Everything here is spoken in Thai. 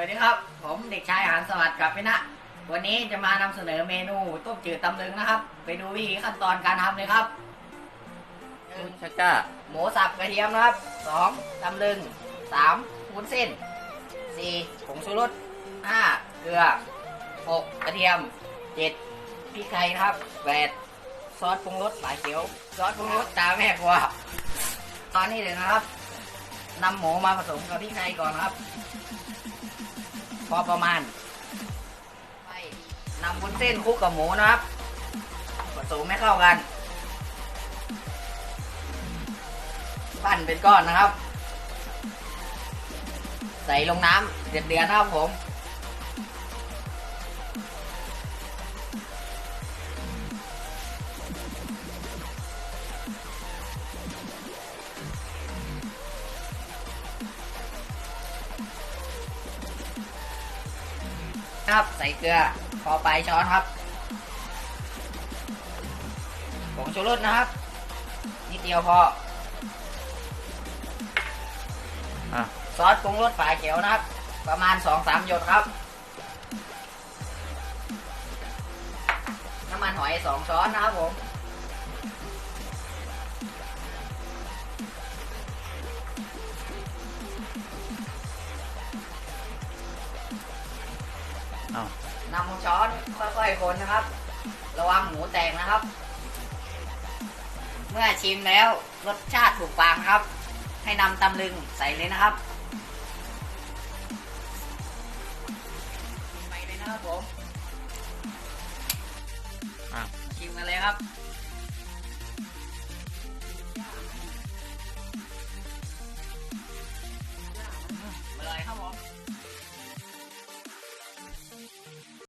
วัสดีครับ ผมเด็กชายหานสวัสดิ์กับพี่นะ วันนี้จะมานำเสนอเมนูต้มจืดตำลึงนะครับ ไปดูวิธีขั้นตอนการทำเลยครับหนึ่งชักก้าหมูสับกระเทียมนะครับสองตำลึงสามวุ้นเส้นสี่ผงชูรสห้าเกลือหกกระเทียมเจ็ดพริกไทยนะครับแปดซอสปรุงรสฝาเขียว ซอสปรุงรสตาแม่กว่าตอนนี้เลยนะครับ นำหมูมาผสมกับพริกไทยก่อนครับ พอประมาณไปนำวุ้นเส้นคลุกกับหมูนะครับ ผสมให้เข้ากันปั้นเป็นก้อนนะครับ ใส่ลงน้ำเดือดๆนะครับผม นะครับ ใส่เกลือพอไปช้อนครับผงชูรสนะครับนิดเดียวพออะซอสปรุงรสฝาเขียวนะครับ ประมาณสองสามหยดครับ น้ำมันหอยสองช้อนนะครับผม อานำช้อนค่อยๆคนนะครับ ระวังหมูแตกนะครับ เมื่อชิมแล้วรสชาติถูกปากครับ ให้นำตำลึงใส่เลยนะครับไปเลยนะครับผมอะชิมกันเลยครับ